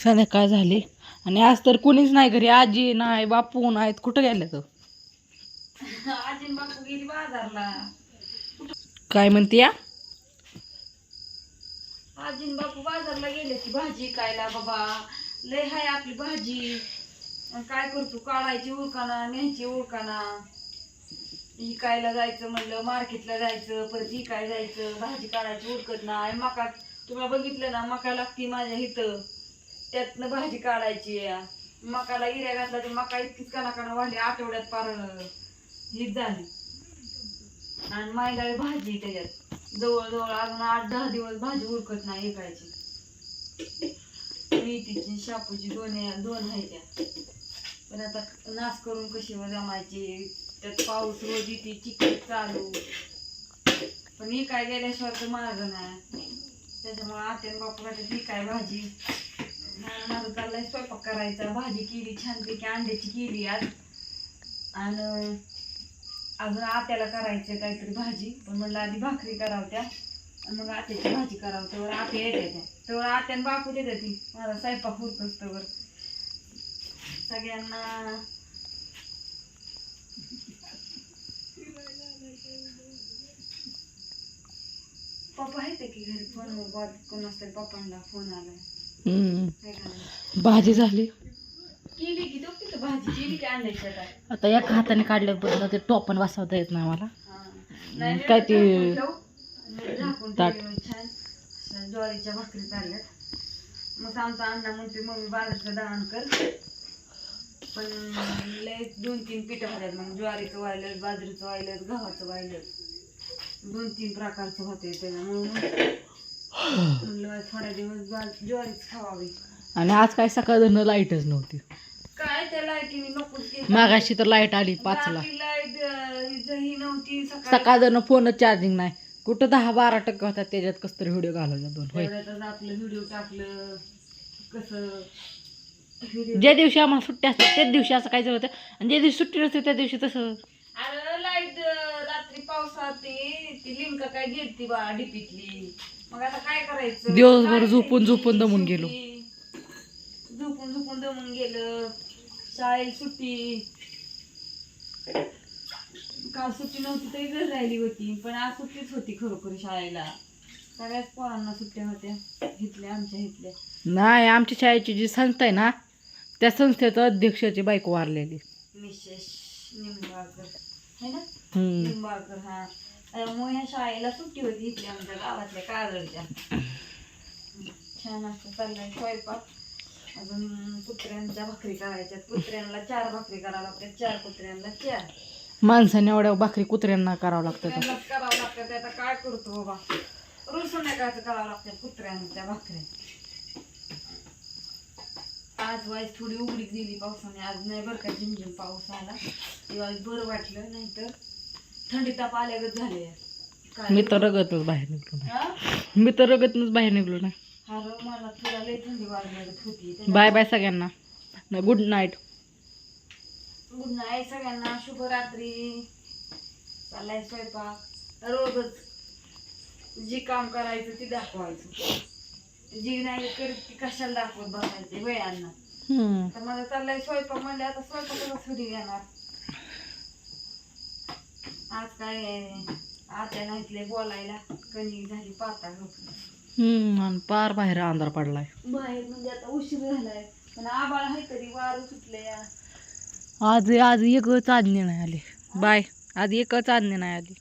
संध्याकाळ झाली. आणि आज तर कुणीच नाही घरी. आजी नाही बापू नाहीत. कुठं गेल्या तर आजी बापू गेली बाजारला. काय म्हणते या? आजीन बापू बाजारला गेले की भाजी कायला बाबा. लय हाय आपली भाजी. काय करतो? काढायची उरकाना न्यायची उरकाना इकायला जायचं म्हणलं मार्केटला जायचं परत इकाय जायचं. भाजी काढायची उरकत नाही. मका तुम्ही बघितलं ना मका लागती माझ्या इथं. त्यातनं भाजी काढायची मकाला इऱ्या घातला तर मका इतकीच कणाकणा वाढली आठवड्यात पार हीच झाली. आणि मायला भाजी त्याच्यात. जवळजवळ अजून आठ दहा दिवस भाजी उरकत नाही ऐकायची मेथीची शापूची दोन दोन आहे त्या. पण आता नाश करून कशी जमायची त्यात पाऊस रोज येते चिकट चालू. पण ही काय गेल्याशिवाय तर मार्ग नाही. त्याच्यामुळे आत्यान बापूला ही काय भाजी. माझं माझं स्वयंपाक करायचा. भाजी केली छानपैकी अंड्याची केली आज. आणि अजून आत्याला करायचं काहीतरी भाजी. पण म्हणलं आधी भाकरी करावत्या. आणि मग आत्याची भाजी करावं. तेव्हा आत्या येत्या तेवढं आत्यानं आत्यान बापू देते ती माझा स्वयंपाक होत तोवर. सगळ्यांना पप्पा आहेत की घरी? फोन कोण असतं पप्पांना फोन आला भाजी झाली. आता एका हाताने काढल्याबद्दल ते टोपण बसवता येत नाही मला काय ते- ताट. ज्वारीच्या भाकरी काढल्यात मग आमचा अण्णा म्हणते मम्मी बाजरीचं दळण कर. पण लय दोन तीन पिठं होत्यात मग ज्वारीचं वाहिलं बाजरीचं वाहिलं गव्हाचं वाहिलं दोन तीन प्रकारचं होते त्याला दिवस ज्वा- ज्वारीच खावावी. आणि आज काय सकाळ लाईटच नव्हती. काय त्या लाईटीने नकोच मागाशी तर लाइट आली पाचला. रात्री लाइट ही नव्हती सकाळी सकाळ फोन चार्जिंग नाही. कुठं दहा बारा टक्के होता त्याच्यात कस तरी व्हिडिओ घालवला दोन. होय. तेवढ्यातच आपलं व्हिडिओ टाकलं कसं ज्या दिवशी आम्हाला सुट्टी असते त्याच दिवशी असं काय होतं. आणि ज्या दिवशी सुट्टी नसते त्या दिवशी तसं अरे लाइट रात्री पावसात ती ती लिंक काय गेलती बा डीपीतली मग आता काय करायचं? दिवसभर झोपून-? झोपून दमून गेलो. झोपून झोपून दमून गेलं. शाळेत सुट्टी. काल सुट्टी नव्हती तरी घर राहिली होती पण आज सुट्टीच होती खरोखर शाळेला. सगळ्याच पोरांना सुट्ट्या होत्या इथल्या आमच्या इथल्या नाही आमच्या शाळेची जी संस्था आहे ना त्या संस्थेचं अध्यक्षाची बायको वारलेली. मिसेस निंबाळकर है ना? हम्म. निंबाळकर हा. त्यामुळे ह्या शाळेला सुट्टी होती इथल्या आमच्या गावातल्या कागडच्या छान असं चाललंय स्वयंपाक. अजून कुत्र्यांच्या भाकरी करायच्या कुत्र्यांना चार भाकरी करावं लागतात. चार कुत्र्यांना चार. माणसाने एवढ्या भाकरी कुत्र्यांना करावं लागतं कुत्र्यांनाच करावं लागतं. आता काय करतो बाबा? रोज संध्याकाळचं करावं लागतं. कुत्र्यांच्या भाकरी. आज वाईस थोडी उघडीक दिली पावसाने. आज नाही बरं का झिमझिम पाऊस आला. तेव्हा बरं वाटलं नाहीतर थंडी ताप आल्यागत झाले मी तर रगतच बाहेर निघलो नाही? मी तर रगतच बाहेर निघलो नाही. हा मला होती. बाय बाय सगळ्यांना. Good night. गुड नाईट सगळ्यांना. शुभरात्री. चालाय स्वयंपाक. रोजच जी काम करायचं ती दाखवायचं. जी नाही करत ती कशाला दाखवत बसायचे वेळांना. तर माझा चाललाय स्वयंपाक म्हणले आता स्वयंपाकाला थोडी येणार. आज काय आत्या नाहीतले बोलायला कणी झाली हम्म आणि पार बाहेर अंधार पडलाय. बाहेर म्हणजे आता उशीर झालाय. पण आबाळ आहे तरी वारं सुटले आज आज एकच चांदणी नाही आली. बाय आज एकच चांदणी नाही आली.